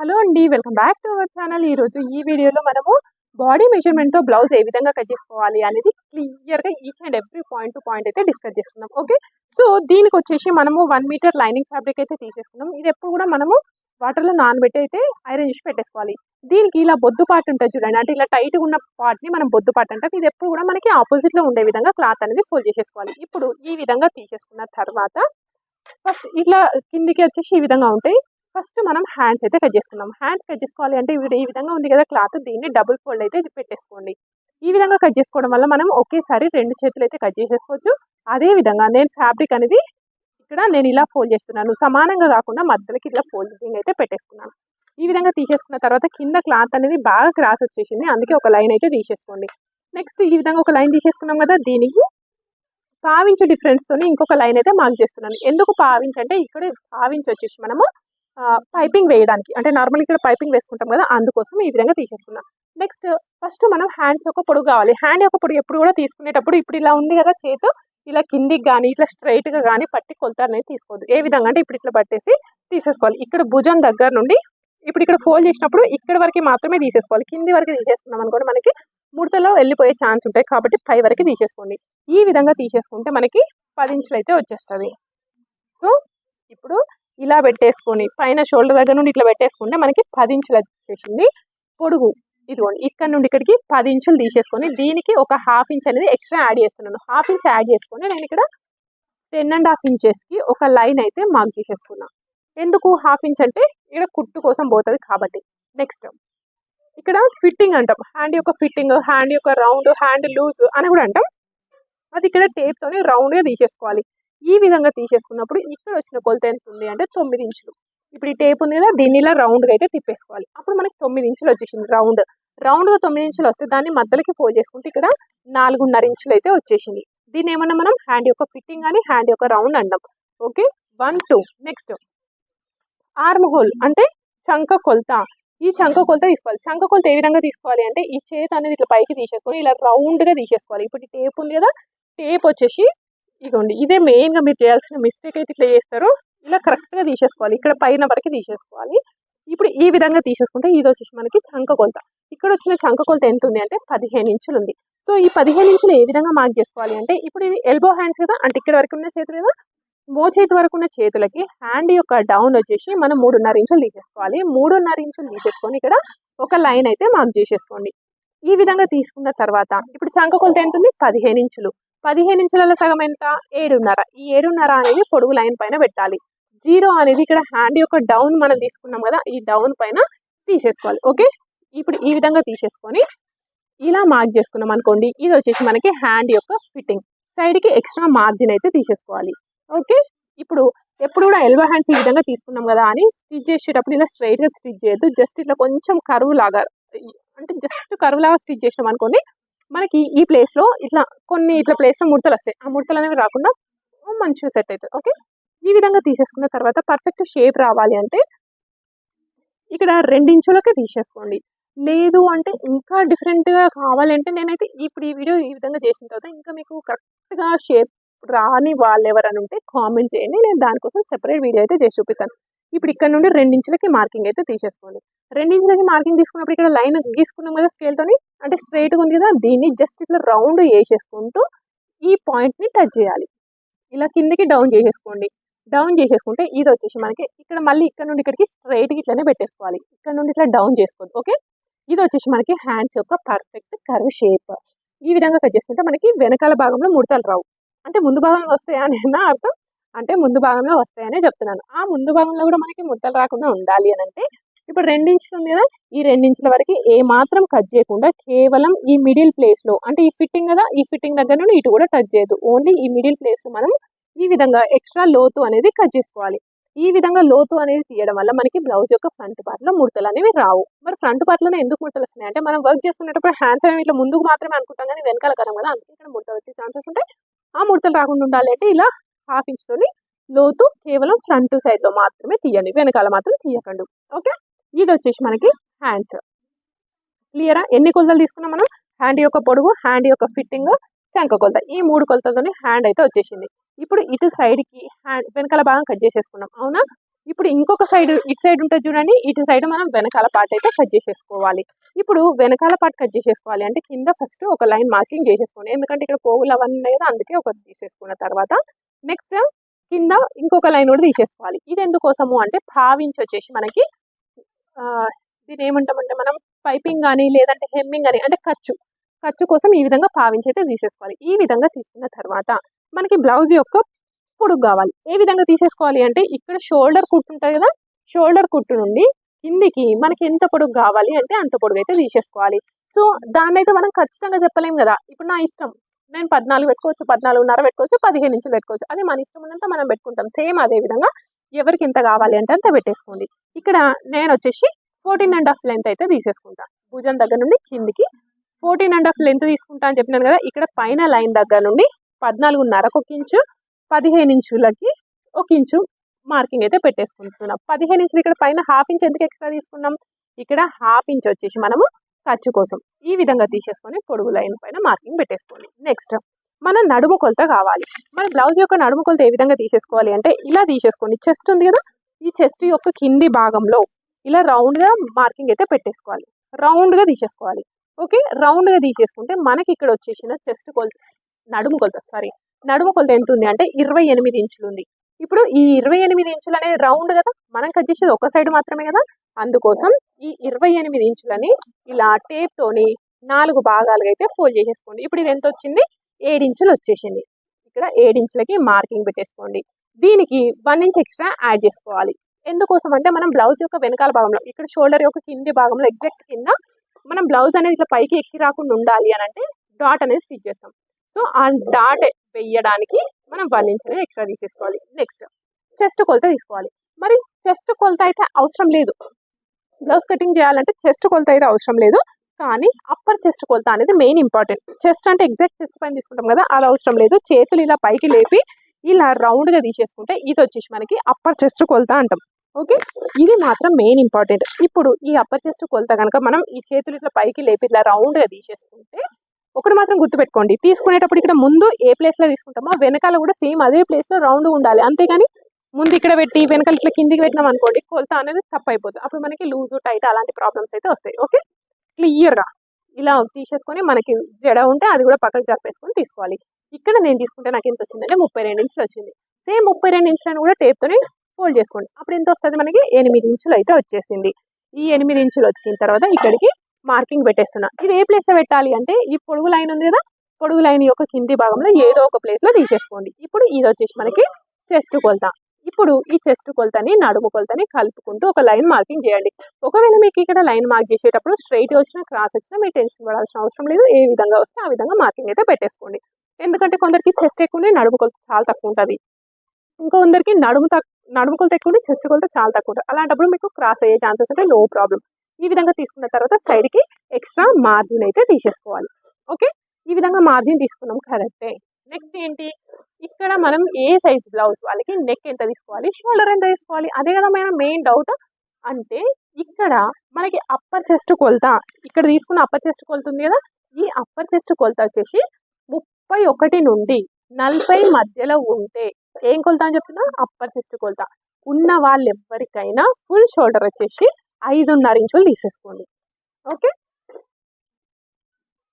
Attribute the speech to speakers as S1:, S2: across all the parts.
S1: Hello అండి welcome back to our channel. ఈరోజు ఈ వీడియోలో మనము బాడీ మెజర్మెంట్తో బ్లౌజ్ ఏ విధంగా కట్ చేసుకోవాలి అనేది క్లియర్గా each and every point to point అయితే డిస్కస్ చేసుకుందాం ఓకే? సో దీనికి వచ్చేసి మనము వన్ మీటర్ లైనింగ్ ఫ్యాబ్రిక్ అయితే తీసేసుకున్నాం. ఇది ఎప్పుడు కూడా మనము వాటర్లో నానబెట్టి అయితే ఐరన్ చేసి పెట్టేసుకోవాలి. దీనికి ఇలా బొద్దు పార్ట్ ఉంటుంది చూడండి అంటే ఇలా టైట్గా ఉన్న పార్ట్ని మనం బొద్దు పార్ట్ అంటాం. ఇది ఎప్పుడు కూడా మనకి ఆపోజిట్లో ఉండే విధంగా క్లాత్ అనేది ఫోల్డ్ చేసేసుకోవాలి. ఇప్పుడు ఈ విధంగా తీసేసుకున్న తర్వాత ఫస్ట్ ఇట్లా కిందికి వచ్చేసి ఈ విధంగా ఉంటాయి. ఫస్ట్ మనం హ్యాండ్స్ అయితే కట్ చేసుకుందాం. హ్యాండ్స్ కట్ చేసుకోవాలి అంటే ఈ విధంగా ఉంది కదా క్లాత్ దీన్ని డబుల్ ఫోల్డ్ అయితే పెట్టేసుకోండి. ఈ విధంగా కట్ చేసుకోవడం వల్ల మనం ఒకేసారి రెండు చేతులు అయితే కట్ చేసేసుకోవచ్చు. అదే విధంగా నేను ఫ్యాబ్రిక్ అనేది ఇక్కడ నేను ఇలా ఫోల్డ్ చేస్తున్నాను. సమానంగా కాకుండా మధ్యలోకి ఇలా ఫోల్డింగ్ అయితే పెట్టేసుకున్నాను. ఈ విధంగా తీసేసుకున్న తర్వాత కింద క్లాత్ అనేది బాగా క్రాస్ వచ్చేసింది. అందుకే ఒక లైన్ అయితే తీసేసుకోండి. నెక్స్ట్ ఈ విధంగా ఒక లైన్ తీసేసుకున్నాం కదా దీనికి పావించు డిఫరెన్స్తో ఇంకొక లైన్ అయితే మార్క్ చేస్తున్నాను. ఎందుకు పావించు అంటే ఇక్కడ పావించి వచ్చేసి మనము పైపింగ్ వేయడానికి. అంటే నార్మల్ ఇక్కడ పైపింగ్ వేసుకుంటాం కదా అందుకోసం ఈ విధంగా తీసేసుకున్నాం. నెక్స్ట్ ఫస్ట్ మనం హ్యాండ్స్ ఒక పొడుగు కావాలి. హ్యాండ్ యొక్క పొడుగు ఎప్పుడు కూడా తీసుకునేటప్పుడు ఇప్పుడు ఇలా ఉంది కదా చేతు ఇలా కిందికి కానీ ఇట్లా స్ట్రైట్గా కానీ పట్టి కొలత అనేది తీసుకోవద్దు. ఏ విధంగా అంటే ఇప్పుడు ఇట్లా పట్టేసి తీసేసుకోవాలి. ఇక్కడ భుజం దగ్గర నుండి ఇప్పుడు ఇక్కడ ఫోల్డ్ చేసినప్పుడు ఇక్కడ వరకు మాత్రమే తీసేసుకోవాలి. కింది వరకు తీసేసుకున్నాం అనుకోండి మనకి ముడతలో వెళ్ళిపోయే ఛాన్స్ ఉంటాయి కాబట్టి పై వరకు తీసేసుకోండి. ఈ విధంగా తీసేసుకుంటే మనకి పది ఇంచులు అయితే వచ్చేస్తుంది. సో ఇప్పుడు ఇలా పెట్టేసుకొని పైన షోల్డర్ దగ్గర నుండి ఇట్లా పెట్టేసుకుంటే మనకి పది ఇంచులు వచ్చేసింది. పొడుగు ఇదిగోండి ఇక్కడ నుండి ఇక్కడికి పది ఇంచులు తీసేసుకొని దీనికి ఒక హాఫ్ ఇంచ్ అనేది ఎక్స్ట్రా యాడ్ చేస్తున్నాను. హాఫ్ ఇంచ్ యాడ్ చేసుకొని నేను ఇక్కడ టెన్ అండ్ హాఫ్ ఇంచెస్కి ఒక లైన్ అయితే మార్క్ తీసేసుకున్నాను ఎందుకు హాఫ్ ఇంచ్ అంటే ఇక్కడ కుట్టు కోసం పోతుంది కాబట్టి. నెక్స్ట్ ఇక్కడ ఫిట్టింగ్ అంటాం. హ్యాండ్ యొక్క ఫిట్టింగ్ హ్యాండ్ యొక్క రౌండ్ హ్యాండ్ లూజ్ అని కూడా అంటాం. అది ఇక్కడ టేప్ తోని తీసేసుకోవాలి. ఈ విధంగా తీసేసుకున్నప్పుడు ఇక్కడ వచ్చిన కొలత ఎంత ఉంది అంటే తొమ్మిది ఇంచులు. ఇప్పుడు ఈ టేప్ ఉంది కదా దీన్ని ఇలా అయితే తిప్పేసుకోవాలి. అప్పుడు మనకి తొమ్మిది ఇంచులు వచ్చేసింది రౌండ్ రౌండ్గా తొమ్మిది ఇంచులు వస్తే దాన్ని మధ్యలోకి ఫోల్డ్ చేసుకుంటే ఇక్కడ నాలుగున్నర ఇంచులు అయితే వచ్చేసింది. దీన్ని ఏమన్నా మనం? హ్యాండ్ యొక్క ఫిట్టింగ్ అని హ్యాండ్ యొక్క రౌండ్ అంటాం. Okay one two next arm hole అంటే చంక కొలత. ఈ చంక కొలత తీసుకోవాలి. చంక కొలత ఏ విధంగా తీసుకోవాలి అంటే ఈ చేతి అనేది ఇట్లా పైకి తీసేసుకొని ఇలా రౌండ్గా తీసేసుకోవాలి. ఇప్పుడు టేప్ ఉంది కదా టేప్ వచ్చేసి ఇదిగోండి ఇదే మెయిన్గా మీరు చేయాల్సిన మిస్టేక్ అయితే ఇట్లా చేస్తారో. ఇలా కరెక్ట్గా తీసేసుకోవాలి. ఇక్కడ పైన వరకు తీసేసుకోవాలి. ఇప్పుడు ఈ విధంగా తీసేసుకుంటే ఇది వచ్చేసి మనకి చంక కొలత. ఇక్కడ వచ్చిన చంక కొలత ఎంత ఉంది అంటే పదిహేను ఇంచులు ఉంది. సో ఈ పదిహేను ఇంచులు ఏ విధంగా మార్క్ చేసుకోవాలి అంటే ఇప్పుడు ఇది ఎల్బో హ్యాండ్స్ కదా అంటే ఇక్కడ వరకు ఉన్న చేతులు కదా మో చేతి వరకు ఉన్న చేతులకి హ్యాండ్ యొక్క డౌన్ వచ్చేసి మనం మూడున్నర ఇంచులు తీసేసుకోవాలి. మూడున్నర ఇంచులు తీసేసుకొని ఇక్కడ ఒక లైన్ అయితే మార్క్ చేసేసుకోండి. ఈ విధంగా తీసుకున్న తర్వాత ఇప్పుడు చంక కొలత ఎంత ఉంది? పదిహేను ఇంచులు. పదిహేను ఇంచులలో సగం ఎంత? ఏడున్నర. ఈ ఏడున్నర అనేది పొడుగు లైన్ పైన పెట్టాలి. జీరో అనేది ఇక్కడ హ్యాండ్ యొక్క డౌన్ మనం తీసుకున్నాం కదా ఈ డౌన్ పైన తీసేసుకోవాలి. ఓకే? ఇప్పుడు ఈ విధంగా తీసేసుకొని ఇలా మార్క్ చేసుకున్నాం అనుకోండి ఇది వచ్చేసి మనకి హ్యాండ్ యొక్క ఫిట్టింగ్. సైడ్కి ఎక్స్ట్రా మార్జిన్ అయితే తీసేసుకోవాలి. ఓకే? ఇప్పుడు ఎప్పుడు కూడా ఎల్బో హ్యాండ్స్ ఈ విధంగా తీసుకున్నాం కదా అని స్టిచ్ చేసేటప్పుడు ఇలా స్ట్రైట్గా స్టిచ్ చేయొద్దు. జస్ట్ ఇట్లా కొంచెం కరువు లాగా అంటే జస్ట్ కరువు లాగా స్టిచ్ చేసినాం అనుకోండి మనకి ఈ ప్లేస్లో లో ఇట్లా కొన్ని ఇట్లా ప్లేస్లో లో ముడతలు వస్తాయి. ఆ ముడతలు అనేవి రాకుండా మంచిగా సెట్ అవుతుంది. ఓకే ఈ విధంగా తీసేసుకున్న తర్వాత పర్ఫెక్ట్ షేప్ రావాలి అంటే ఇక్కడ రెండించులకే తీసేసుకోండి. లేదు అంటే ఇంకా డిఫరెంట్గా కావాలంటే నేనైతే ఇప్పుడు ఈ వీడియో ఈ విధంగా చేసిన తర్వాత ఇంకా మీకు కరెక్ట్గా షేప్ రాని వాళ్ళు ఎవరైనా ఉంటే కామెంట్ చేయండి. నేను దానికోసం సెపరేట్ వీడియో అయితే చేసి చూపిస్తాను. ఇప్పుడు ఇక్కడ నుండి రెండించులకి మార్కింగ్ అయితే తీసేసుకోండి. రెండించులకి మార్కింగ్ తీసుకున్నప్పుడు ఇక్కడ లైన్ గీసుకున్నాం కదా స్కేల్తోని అంటే స్ట్రైట్గా ఉంది కదా దీన్ని జస్ట్ ఇట్లా రౌండ్ వేసేసుకుంటూ ఈ పాయింట్ని టచ్ చేయాలి. ఇలా కిందకి డౌన్ చేసేసుకోండి. డౌన్ చేసేసుకుంటే ఇది వచ్చేసి మనకి ఇక్కడ మళ్ళీ ఇక్కడ నుండి ఇక్కడికి స్ట్రైట్గా ఇట్లనే పెట్టేసుకోవాలి. ఇక్కడ నుండి ఇట్లా డౌన్ చేసుకోవద్దు ఓకే? ఇది వచ్చేసి మనకి హ్యాండ్స్ యొక్క పర్ఫెక్ట్ కర్వ్ షేప్. ఈ విధంగా కట్ చేసుకుంటే మనకి వెనకాల భాగంలో ముడతలు రావు. అంటే ముందు భాగంలో వస్తాయని నా అర్థం. అంటే ముందు భాగంలో వస్తాయనే చెప్తున్నాను. ఆ ముందు భాగంలో కూడా మనకి ముడతలు రాకుండా ఉండాలి అని అంటే ఇప్పుడు రెండించులు ఉంది కదా ఈ రెండించుల వరకు ఏ మాత్రం కట్ చేయకుండా కేవలం ఈ మిడిల్ ప్లేస్లో అంటే ఈ ఫిట్టింగ్ కదా ఈ ఫిట్టింగ్ దగ్గర నుండి ఇటు కూడా టచ్ చేయదు ఓన్లీ ఈ మిడిల్ ప్లేస్లో మనం ఈ విధంగా ఎక్స్ట్రా లోతు అనేది కట్ చేసుకోవాలి. ఈ విధంగా లోతు అనేది తీయడం వల్ల మనకి బ్లౌజ్ యొక్క ఫ్రంట్ పార్ట్లో ముడతలు అనేవి రావు. మరి ఫ్రంట్ పార్ట్లోనే ఎందుకు ముడతలు వస్తున్నాయి? అంటే మనం వర్క్ చేసుకునేటప్పుడు హ్యాండ్స్ అనేవి ఇట్లా ముందుకు మాత్రమే అనుకుంటాం కానీ వెనకాల కరం కదా అందుకే ఇక్కడ ముడతలు వచ్చే ఛాన్సెస్ ఉంటాయి. ఆ ముడతలు రాకుండా ఉండాలి అంటే ఇలా హాఫ్ ఇంచ్ లోతు కేవలం ఫ్రంట్ సైడ్లో మాత్రమే తీయండి వెనకాల మాత్రం తీయకండి. ఓకే ఇది వచ్చేసి మనకి హ్యాండ్స్ క్లియరా ఎన్ని కొలతలు తీసుకున్నాం మనం? హ్యాండ్ యొక్క పొడుగు హ్యాండ్ యొక్క ఫిట్టింగ్ చంక కొలత. ఈ మూడు కొలతలతోనే హ్యాండ్ అయితే వచ్చేసింది. ఇప్పుడు ఇటు సైడ్కి హ్యాండ్ వెనకాల భాగం కట్ చేసేసుకున్నాం. అవునా? ఇప్పుడు ఇంకొక సైడ్ ఇటు సైడ్ ఉంటుంది చూడండి ఇటు సైడ్ మనం వెనకాల పార్ట్ అయితే కట్ చేసేసుకోవాలి. ఇప్పుడు వెనకాల పార్ట్ కట్ చేసేసుకోవాలి అంటే కింద ఫస్ట్ ఒక లైన్ మార్కింగ్ చేసేసుకోండి. ఎందుకంటే ఇక్కడ పోగులు అవన్నీ అందుకే ఒకటి తీసేసుకున్న తర్వాత. నెక్స్ట్ కింద ఇంకొక లైన్ కూడా తీసేసుకోవాలి. ఇది ఎందుకోసము అంటే భావించి వచ్చేసి మనకి దీని ఏమంటామంటే మనం పైపింగ్ కానీ లేదంటే హెమ్మింగ్ కానీ అంటే ఖర్చు. ఖర్చు కోసం ఈ విధంగా పావించి అయితే తీసేసుకోవాలి. ఈ విధంగా తీసుకున్న తర్వాత మనకి బ్లౌజ్ యొక్క పొడుగు కావాలి. ఏ విధంగా తీసేసుకోవాలి అంటే ఇక్కడ షోల్డర్ కుట్టు ఉంటుంది కదా షోల్డర్ కుట్టు నుండి కిందికి మనకి ఎంత పొడుగు కావాలి అంటే అంత పొడుగు అయితే తీసేసుకోవాలి. సో దాన్ని అయితే మనం ఖచ్చితంగా చెప్పలేము కదా. ఇప్పుడు నా ఇష్టం. నేను పద్నాలుగు పెట్టుకోవచ్చు పద్నాలుగున్నర పెట్టుకోవచ్చు పదిహేను ఇంచులు పెట్టుకోవచ్చు. అది మన ఇష్టం ఉన్నంత మనం పెట్టుకుంటాం. సేమ్ అదే విధంగా ఎవరికి ఎంత కావాలి అంటే అంత పెట్టేసుకోండి. ఇక్కడ నేను వచ్చేసి ఫోర్టీన్ అండ్ హాఫ్ లెంత్ అయితే తీసేసుకుంటా. భుజం దగ్గర నుండి కిందికి. ఫోర్టీన్ అండ్ హాఫ్ లెంత్ తీసుకుంటా అని చెప్పినాను కదా ఇక్కడ పైన లైన్ దగ్గర నుండి పద్నాలుగున్నరకు ఒక ఇంచు పదిహేను ఇంచులకి ఒక ఇంచు మార్కింగ్ అయితే పెట్టేసుకుంటున్నాం. పదిహేను ఇంచులు ఇక్కడ పైన హాఫ్ ఇంచ్ ఎందుకు ఎక్స్ట్రా తీసుకున్నాం? ఇక్కడ హాఫ్ ఇంచ్ వచ్చేసి మనము ఖర్చు కోసం ఈ విధంగా తీసేసుకొని పొడుగు లైన్ పైన మార్కింగ్ పెట్టేసుకోండి. నెక్స్ట్ మన నడుము కొలత కావాలి. మన బ్లౌజ్ యొక్క నడుము కొలత ఏ విధంగా తీసేసుకోవాలి అంటే ఇలా తీసేసుకోండి. చెస్ట్ ఉంది కదా? ఈ చెస్ట్ యొక్క కింది భాగంలో ఇలా రౌండ్గా మార్కింగ్ అయితే పెట్టేసుకోవాలి. రౌండ్గా తీసేసుకోవాలి. ఓకే రౌండ్గా తీసేసుకుంటే మనకి ఇక్కడ వచ్చేసిన చెస్ట్ కొలత నడుము కొలత సారీ నడుము కొలత ఎంత ఉంది అంటే ఇరవై ఎనిమిది ఇంచులు ఉంది. ఇప్పుడు ఈ ఇరవై ఎనిమిది ఇంచులు అనేది రౌండ్ కదా? మనం కట్ చేసేది ఒక సైడ్ మాత్రమే కదా? అందుకోసం ఈ ఇరవై ఎనిమిది ఇంచులని ఇలా టేప్తోని నాలుగు భాగాలుగా అయితే ఫోల్డ్ చేసేసుకోండి. ఇప్పుడు ఇది ఎంత వచ్చింది? ఇంచులు వచ్చేసింది. ఇక్కడ ఏడించులకి మార్కింగ్ పెట్టేసుకోండి. దీనికి వన్ ఇంచ్ ఎక్స్ట్రా యాడ్ చేసుకోవాలి. ఎందుకోసం అంటే మనం బ్లౌజ్ యొక్క వెనకాల భాగంలో ఇక్కడ షోల్డర్ యొక్క కింది భాగంలో ఎగ్జాక్ట్ కింద మనం బ్లౌజ్ అనేది ఇట్లా పైకి ఎక్కి రాకుండా ఉండాలి అని అంటే డాట్ అనేది స్టిచ్ చేస్తాం. సో ఆ డాట్ వేయడానికి మనం వన్ ఇంచ్ అనేది ఎక్స్ట్రా తీసేసుకోవాలి. నెక్స్ట్ చెస్ట్ కొలత తీసుకోవాలి. మరి చెస్ట్ కొలత అయితే అవసరం లేదు. బ్లౌజ్ కటింగ్ చేయాలంటే చెస్ట్ కొలత అయితే అవసరం లేదు. కానీ అప్పర్ చెస్ట్ కొలత అనేది మెయిన్ ఇంపార్టెంట్ చెస్ట్ అంటే ఎగ్జాక్ట్ చెస్ట్ పైన తీసుకుంటాం కదా అది అవసరం లేదు. చేతులు ఇలా పైకి లేపి ఇలా రౌండ్గా తీసేసుకుంటే ఇది వచ్చేసి మనకి అప్పర్ చెస్ట్ కొలత అంటాం. ఓకే ఇది మాత్రం మెయిన్ ఇంపార్టెంట్ ఇప్పుడు ఈ అప్పర్ చెస్ట్ కొలత కనుక మనం ఈ చేతులు ఇట్లా పైకి లేపి ఇట్లా రౌండ్గా తీసేసుకుంటే ఒకటి మాత్రం గుర్తుపెట్టుకోండి. తీసుకునేటప్పుడు ఇక్కడ ముందు ఏ ప్లేస్లో తీసుకుంటామో వెనకాల కూడా సేమ్ అదే ప్లేస్లో రౌండ్ ఉండాలి. అంతేగాని ముందు ఇక్కడ పెట్టి వెనకాల ఇట్లా కిందికి పెట్టినాం అనుకోండి కొలత అనేది తప్పు అయిపోతుంది అప్పుడు మనకి లూజు టైట్ అలాంటి ప్రాబ్లమ్స్ అయితే వస్తాయి. ఓకే క్లియర్గా ఇలా తీసేసుకొని మనకి జడ ఉంటే అది కూడా పక్కకు జరిపేసుకొని తీసుకోవాలి. ఇక్కడ నేను తీసుకుంటే నాకు ఎంత వచ్చిందంటే ముప్పై రెండు ఇంచులు వచ్చింది. సేమ్ ముప్పై రెండు ఇంచులను కూడా టేప్తోని ఫోల్డ్ చేసుకోండి. అప్పుడు ఎంత వస్తుంది మనకి? ఎనిమిది ఇంచులు అయితే వచ్చేసింది. ఈ ఎనిమిది ఇంచులు వచ్చిన తర్వాత ఇక్కడికి మార్కింగ్ పెట్టేస్తున్నా. ఇది ఏ ప్లేస్లో పెట్టాలి అంటే ఈ పొడుగు లైన్ ఉంది కదా? పొడుగు లైన్ యొక్క కింది భాగంలో ఏదో ఒక ప్లేస్లో తీసేసుకోండి. ఇప్పుడు ఇది వచ్చేసి మనకి చెస్ట్ కొలత. ఇప్పుడు ఈ చెస్ట్ కొలతని నడుము కొలతని కలుపుకుంటూ ఒక లైన్ మార్కింగ్ చేయండి. ఒకవేళ మీకు ఇక్కడ లైన్ మార్క్ చేసేటప్పుడు స్ట్రైట్ వచ్చినా క్రాస్ వచ్చినా మీరు టెన్షన్ పడాల్సిన అవసరం లేదు. ఏ విధంగా వస్తే ఆ విధంగా మార్కింగ్ అయితే పెట్టేసుకోండి. ఎందుకంటే కొందరికి చెస్ట్ ఎక్కువ నడుము కొలత చాలా తక్కువ ఉంటుంది. ఇంకొందరికి నడుము తక్కువ నడుము కొలత ఎక్కువ చెస్ట్ కొలత చాలా తక్కువ ఉంటుంది. అలాంటప్పుడు మీకు క్రాస్ అయ్యే ఛాన్సెస్ అంటే నో ప్రాబ్లం. ఈ విధంగా తీసుకున్న తర్వాత సైడ్కి ఎక్స్ట్రా మార్జిన్ అయితే తీసేసుకోవాలి. ఓకే? ఈ విధంగా మార్జిన్ తీసుకున్నాం. కరెక్టే. నెక్స్ట్ ఏంటి? ఇక్కడ మనం ఏ సైజ్ బ్లౌజ్ వాళ్ళకి నెక్ ఎంత తీసుకోవాలి? షోల్డర్ ఎంత తీసుకోవాలి? అదే కదా మన మెయిన్ డౌట్ అంటే ఇక్కడ మనకి అప్పర్ చెస్ట్ కొలత ఇక్కడ తీసుకున్న అప్పర్ చెస్ట్ కొలత ఉంది కదా? ఈ అప్పర్ చెస్ట్ కొలత వచ్చేసి ముప్పై ఒకటి నుండి నలభై మధ్యలో ఉంటే ఏం కొలత అని చెప్తున్నా? అప్పర్ చెస్ట్ కొలత. ఉన్న వాళ్ళు ఎవరికైనా ఫుల్ షోల్డర్ వచ్చేసి ఐదున్నర ఇంచులు తీసేసుకోండి. ఓకే?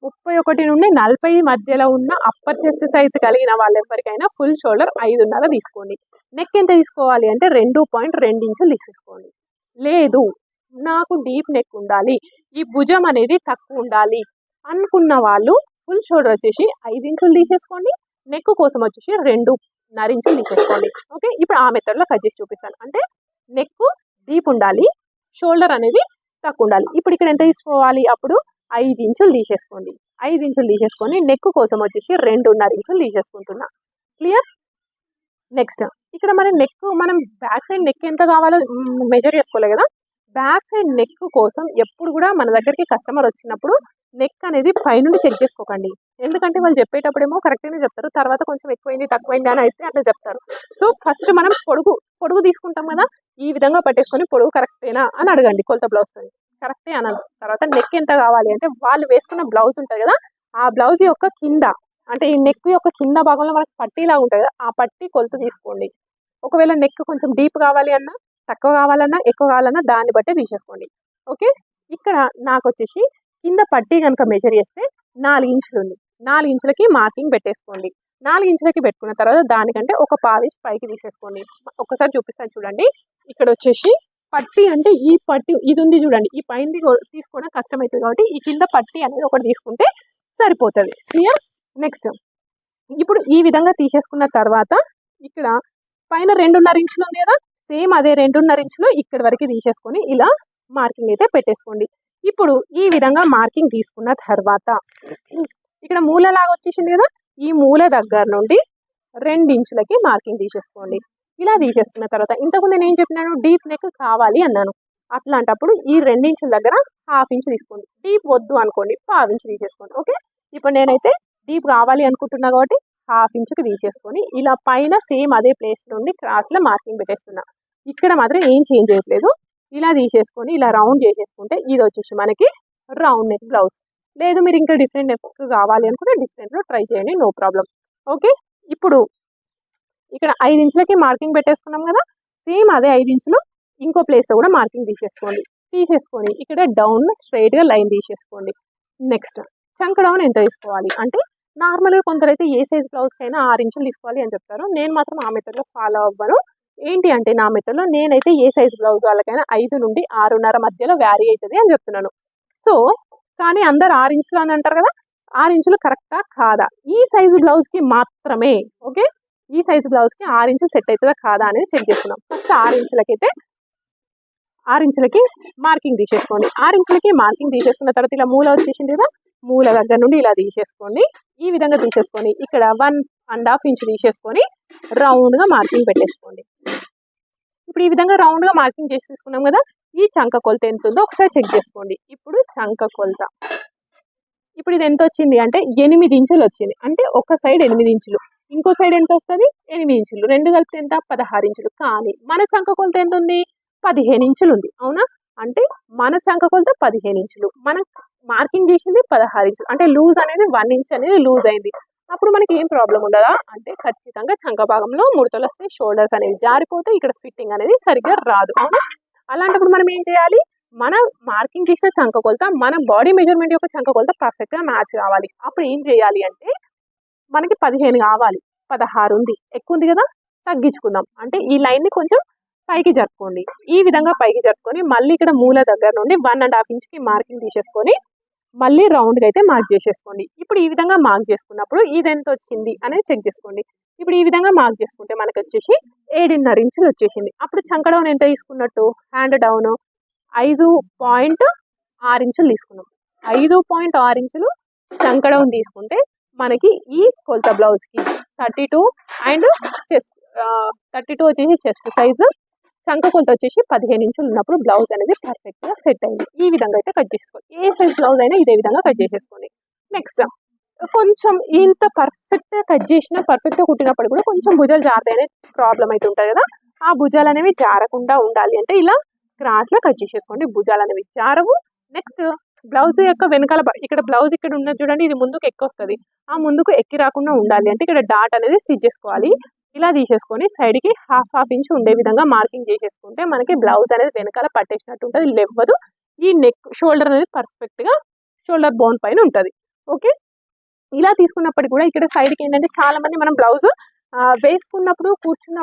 S1: ముప్పై ఒకటి నుండి నలభై మధ్యలో ఉన్న అప్పర్ చెస్ట్ సైజ్ కలిగిన వాళ్ళు ఎవరికైనా ఫుల్ షోల్డర్ ఐదున్నర తీసుకోండి. నెక్ ఎంత తీసుకోవాలి అంటే రెండు పాయింట్ రెండు ఇంచులు తీసేసుకోండి. లేదు నాకు డీప్ నెక్ ఉండాలి ఈ భుజం అనేది తక్కువ ఉండాలి అనుకున్న వాళ్ళు ఫుల్ షోల్డర్ వచ్చేసి ఐదు ఇంచులు తీసేసుకోండి నెక్ కోసం వచ్చేసి రెండు నరించులు తీసేసుకోండి. ఓకే ఇప్పుడు ఆ మెథడ్లో కట్ చేసి చూపిస్తాను. అంటే నెక్ డీప్ ఉండాలి షోల్డర్ అనేది తక్కువ ఉండాలి. ఇప్పుడు ఇక్కడ ఎంత తీసుకోవాలి అప్పుడు ఐదు ఇంచులు తీసేసుకోండి. ఐదు ఇంచులు తీసేసుకొని నెక్ కోసం వచ్చేసి రెండున్నర ఇంచులు తీసేసుకుంటున్నా. క్లియర్ నెక్స్ట్ ఇక్కడ మన నెక్ మనం బ్యాక్ సైడ్ నెక్ ఎంత కావాలో మెజర్ చేసుకోలే కదా? బ్యాక్ సైడ్ నెక్ కోసం ఎప్పుడు కూడా మన దగ్గరికి కస్టమర్ వచ్చినప్పుడు నెక్ అనేది పైనుండి చెక్ చేసుకోకండి. ఎందుకంటే వాళ్ళు చెప్పేటప్పుడేమో కరెక్ట్గానే చెప్తారు. తర్వాత కొంచెం ఎక్కువైంది తక్కువైంది అని అయితే అట్లా చెప్తారు. సో ఫస్ట్ మనం పొడుగు పొడుగు తీసుకుంటాం కదా? ఈ విధంగా పట్టేసుకొని పొడుగు కరెక్టేనా అని అడగండి. కొలత బ్లౌజ్తో కరెక్టే అనాలి. తర్వాత నెక్ ఎంత కావాలి అంటే వాళ్ళు వేసుకున్న బ్లౌజ్ ఉంటుంది కదా ఆ బ్లౌజ్ యొక్క కింద అంటే ఈ నెక్ యొక్క కింద భాగంలో మనకి పట్టీలాగా ఉంటుంది కదా ఆ పట్టీ కొలత తీసుకోండి. ఒకవేళ నెక్ కొంచెం డీప్ కావాలి అన్నా తక్కువ కావాలన్నా ఎక్కువ కావాలన్నా దాన్ని బట్టి తీసేసుకోండి. ఓకే? ఇక్కడ నాకు వచ్చేసి కింద పట్టి కనుక మెజర్ చేస్తే నాలుగు ఇంచులు ఉంది. నాలుగు ఇంచులకి మార్కింగ్ పెట్టేసుకోండి. నాలుగు ఇంచులకి పెట్టుకున్న తర్వాత దానికంటే ఒక పావిష్ పైకి తీసేసుకోండి. ఒకసారి చూపిస్తాను చూడండి. ఇక్కడ వచ్చేసి పట్టి అంటే ఈ పట్టి ఇది ఉంది చూడండి. ఈ పైన తీసుకోవడం కష్టమవుతుంది కాబట్టి ఈ కింద పట్టి అనేది ఒకటి తీసుకుంటే సరిపోతుంది. క్లియర్ నెక్స్ట్ ఇప్పుడు ఈ విధంగా తీసేసుకున్న తర్వాత ఇక్కడ పైన రెండున్నర ఇంచులు ఉంది కదా? సేమ్ అదే రెండున్నర ఇంచులు ఇక్కడ వరకు తీసేసుకొని ఇలా మార్కింగ్ అయితే పెట్టేసుకోండి. ఇప్పుడు ఈ విధంగా మార్కింగ్ తీసుకున్న తర్వాత ఇక్కడ మూల లాగా వచ్చేసింది కదా? ఈ మూల దగ్గర నుండి రెండు ఇంచులకి మార్కింగ్ తీసేసుకోండి. ఇలా తీసేసుకున్న తర్వాత ఇంతకు నేను ఏం చెప్పినాను? డీప్ నెక్ కావాలి అన్నాను. అట్లాంటప్పుడు ఈ రెండించుల దగ్గర హాఫ్ ఇంచ్ తీసుకోండి. డీప్ వద్దు అనుకోండి పావు ఇంచ్ తీసేసుకోండి. ఓకే? ఇప్పుడు నేనైతే డీప్ కావాలి అనుకుంటున్నా కాబట్టి హాఫ్ ఇంచుకి తీసేసుకొని ఇలా పైన సేమ్ అదే ప్లేస్ నుండి క్రాస్లో మార్కింగ్ పెట్టేస్తున్నా. ఇక్కడ మాత్రం ఏం చేంజ్ చేయట్లేదు. ఇలా తీసేసుకొని ఇలా రౌండ్ చేసేసుకుంటే ఇది వచ్చేసి మనకి రౌండ్ నెక్ బ్లౌజ్. లేదు మీరు ఇంకా డిఫరెంట్ నెక్ కావాలి అనుకుంటే డిఫరెంట్లో ట్రై చేయండి నో ప్రాబ్లం. ఓకే? ఇప్పుడు ఇక్కడ ఐదు ఇంచులకి మార్కింగ్ పెట్టేసుకున్నాం కదా సేమ్ అదే ఐదు ఇంచులు ఇంకో ప్లేస్లో కూడా మార్కింగ్ తీసేసుకోండి. తీసేసుకొని ఇక్కడ డౌన్ స్ట్రైట్గా లైన్ తీసేసుకోండి. నెక్స్ట్ చంక డౌన్ ఎంత తీసుకోవాలి? అంటే నార్మల్గా కొందరైతే ఏ సైజ్ బ్లౌజ్కైనా ఆరు ఇంచులు తీసుకోవాలి అని చెప్తారు. నేను మాత్రం ఆ మెథడ్లో ఫాలో అవ్వను. ఏంటి అంటే నా మెథడ్లో నేనైతే ఏ సైజ్ బ్లౌజ్ వాళ్ళకైనా ఐదు నుండి ఆరున్నర మధ్యలో వ్యారీ అవుతుంది అని చెప్తున్నాను. సో కానీ అందరు ఆరు ఇంచులు అని అంటారు కదా ఆరు ఇంచులు కరెక్టా కాదా? ఈ సైజు బ్లౌజ్కి మాత్రమే ఓకే ఈ సైజు బ్లౌజ్కి ఆరు ఇంచులు సెట్ అవుతుందా కాదా అనేది చెక్ చేసుకున్నాం ఫస్ట్ ఆరు ఇంచులకైతే ఆరు ఇంచులకి మార్కింగ్ తీసేసుకోండి. ఆరు ఇంచులకి మార్కింగ్ తీసేసుకున్న తర్వాత ఇలా మూల వచ్చేసింది కదా మూల దగ్గర నుండి ఇలా తీసేసుకోండి. ఈ విధంగా తీసేసుకోండి. ఇక్కడ వన్ అండ్ హాఫ్ ఇంచ్ తీసేసుకొని రౌండ్గా మార్కింగ్ పెట్టేసుకోండి. ఇప్పుడు ఈ విధంగా రౌండ్గా మార్కింగ్ చేసి తీసుకున్నాం కదా ఈ చంక కొలత ఎంత ఉందో ఒకసారి చెక్ చేసుకోండి. ఇప్పుడు చంక కొలత. ఇప్పుడు ఇది ఎంత వచ్చింది అంటే ఎనిమిది ఇంచులు వచ్చింది. అంటే ఒక సైడ్ ఎనిమిది ఇంచులు. ఇంకో సైడ్ ఎంత వస్తుంది ఎనిమిది ఇంచులు. రెండు కలిపితే ఎంత? పదహారు ఇంచులు. కానీ మన చంక కొలత ఎంత ఉంది పదిహేను ఇంచులు ఉంది అవునా? అంటే మన చంక కొలత పదిహేను ఇంచులు. మనం మార్కింగ్ చేసింది పదహారు ఇంచులు. అంటే లూజ్ అనేది వన్ ఇంచ్ అనేది లూజ్ అయింది. అప్పుడు మనకి ఏం ప్రాబ్లం ఉండదా? అంటే ఖచ్చితంగా చంక భాగంలో ముడతలు వస్తాయి షోల్డర్స్ అనేవి జారిపోతే ఇక్కడ ఫిట్టింగ్ అనేది సరిగ్గా రాదు. అవునా? అలాంటప్పుడు మనం ఏం చేయాలి? మన మార్కింగ్ చేసిన చంక కొలత మన బాడీ మెజర్మెంట్ యొక్క చంక కొలత పర్ఫెక్ట్గా మ్యాచ్ కావాలి. అప్పుడు ఏం చేయాలి అంటే మనకి పదిహేను కావాలి. పదహారు ఉంది. ఎక్కువ ఉంది కదా? తగ్గించుకుందాం. అంటే ఈ లైన్ని కొంచెం పైకి జరుపుకోండి. ఈ విధంగా పైకి జరుపుకొని మళ్ళీ ఇక్కడ మూల దగ్గర నుండి వన్ అండ్ హాఫ్ ఇంచ్కి మార్కింగ్ తీసేసుకొని మళ్ళీ రౌండ్గా అయితే మార్క్ చేసేసుకోండి. ఇప్పుడు ఈ విధంగా మార్క్ చేసుకున్నప్పుడు ఇది ఎంత వచ్చింది అనేది చెక్ చేసుకోండి. ఇప్పుడు ఈ విధంగా మార్క్ చేసుకుంటే మనకు వచ్చేసి ఏడున్నర ఇంచులు వచ్చేసింది. అప్పుడు చంక డౌన్ ఎంత తీసుకున్నట్టు? హ్యాండ్ డౌన్ ఐదు పాయింట్ ఆరు ఇంచులు తీసుకున్నాం. ఐదు పాయింట్ ఆరు ఇంచులు చంక డౌన్ తీసుకుంటే మనకి ఈ కొలత బ్లౌజ్కి thirty two and chest thirty two వచ్చేసి చెస్ట్ సైజు చంక కొలత వచ్చేసి పదిహేను ఇంచులు ఉన్నప్పుడు బ్లౌజ్ అనేది పర్ఫెక్ట్గా సెట్ అయింది. ఈ విధంగా అయితే కట్ చేసుకోండి. ఏ సైజ్ బ్లౌజ్ అయినా ఇదే విధంగా కట్ చేసేసుకోండి. నెక్స్ట్ కొంచెం ఇంత పర్ఫెక్ట్గా కట్ చేసినా పర్ఫెక్ట్గా కుట్టినప్పుడు కూడా కొంచెం భుజాలు జారుతాయనే ప్రాబ్లం అయితే ఉంటుంది కదా. ఆ భుజాలు అనేవి జారకుండా ఉండాలి అంటే ఇలా క్రాస్లో కట్ చేసేసుకోండి. భుజాలు అనేవి జారవు నెక్స్ట్ బ్లౌజ్ యొక్క వెనకాల ఇక్కడ బ్లౌజ్ ఇక్కడ ఉన్నది చూడండి ఇది ముందుకు ఎక్కి వస్తుంది ఆ ముందుకు ఎక్కి రాకుండా ఉండాలి అంటే ఇక్కడ డాట్ అనేది స్టిచ్ చేసుకోవాలి. ఇలా తీసేసుకొని సైడ్కి హాఫ్ హాఫ్ ఇంచ్ ఉండే విధంగా మార్కింగ్ చేసేసుకుంటే మనకి బ్లౌజ్ అనేది వెనకాల పట్టేసినట్టు ఉంటుంది లేవ్వదు. ఈ నెక్ షోల్డర్ అనేది పర్ఫెక్ట్గా షోల్డర్ బోన్ పైన ఉంటుంది. ఓకే ఇలా తీసుకున్నప్పటికి కూడా ఇక్కడ సైడ్కి ఏంటంటే చాలా మంది మనం బ్లౌజ్ వేసుకున్నప్పుడు కూర్చున్న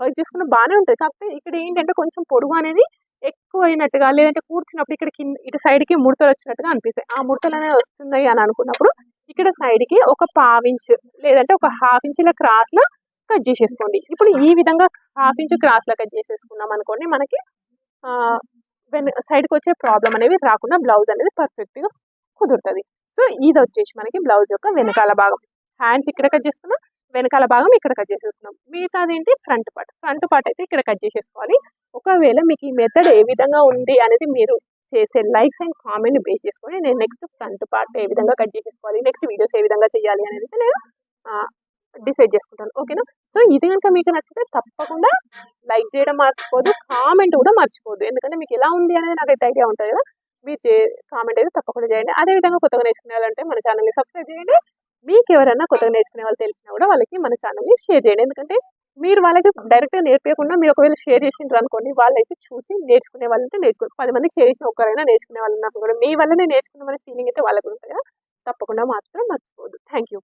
S1: వర్క్ చేసుకున్న బాగానే ఉంటుంది. కాకపోతే ఇక్కడ ఏంటంటే కొంచెం పొడుగు అనేది ఎక్కువ అయినట్టుగా లేదంటే కూర్చున్నప్పుడు ఇక్కడ కింద ఇటు సైడ్కి ముడతలు వచ్చినట్టుగా అనిపిస్తాయి. ఆ ముడతలు అనేవి వస్తున్నాయి అని అనుకున్నప్పుడు ఇక్కడ సైడ్కి ఒక పావించ్ లేదంటే ఒక హాఫ్ ఇంచ్ ఇలా క్రాస్లో కట్ చేసేసుకోండి. ఇప్పుడు ఈ విధంగా హాఫ్ ఇంచ్ క్రాస్లో కట్ చేసేసుకున్నాం అనుకోండి మనకి వెన్ సైడ్కి వచ్చే ప్రాబ్లం అనేవి రాకుండా బ్లౌజ్ అనేది పర్ఫెక్ట్గా కుదురుతుంది. సో ఇది వచ్చేసి మనకి బ్లౌజ్ యొక్క వెనకాల భాగం. హ్యాండ్స్ ఇక్కడ కట్ చేసుకున్నాం. వెనకాల భాగం ఇక్కడ కట్ చేసేసుకున్నాం. మిగతాది ఏంటి ఫ్రంట్ పార్ట్. ఫ్రంట్ పార్ట్ అయితే ఇక్కడ కట్ చేసేసుకోవాలి. ఒకవేళ మీకు ఈ మెథడ్ ఏ విధంగా ఉంది అనేది మీరు చేసే లైక్స్ అండ్ కామెంట్ బేస్ చేసుకొని నేను నెక్స్ట్ ఫ్రంట్ పార్ట్ ఏ విధంగా కట్ చేసేసుకోవాలి నెక్స్ట్ వీడియోస్ ఏ విధంగా చేయాలి అనేది నేను డిసైడ్ చేసుకుంటాను. ఓకేనా సో ఇది కనుక మీకు నచ్చితే తప్పకుండా లైక్ చేయడం మర్చిపోదు కామెంట్ కూడా మర్చిపోదు. ఎందుకంటే మీకు ఎలా ఉంది అనేది నాకైతే ఐడియా ఉంటుంది కదా. మీరు చే కామెంట్ అయితే తప్పకుండా చేయండి. అదే విధంగా కొత్తగా నేర్చుకునేవాలంటే మన ఛానల్ని సబ్స్క్రైబ్ చేయండి. మీకు ఎవరైనా కొత్తగా నేర్చుకునే వాళ్ళు తెలిసినా కూడా వాళ్ళకి మన ఛానల్ని షేర్ చేయండి. ఎందుకంటే మీరు వాళ్ళకి డైరెక్ట్గా నేర్పించకుండా మీరు ఒకవేళ షేర్ చేసిండ్రు అనుకోండి వాళ్ళైతే చూసి నేర్చుకునే వాళ్ళు అంటే పది మందికి షేర్ చేసిన ఒక్కరైనా నేర్చుకునే వాళ్ళు ఉన్నప్పుడు కూడా మీ వల్లనే నేర్చుకున్నామనే ఫీలింగ్ అయితే వాళ్ళకు ఉంటుంది? కదా తప్పకుండా మాత్రం మర్చిపోదు థ్యాంక్ యూ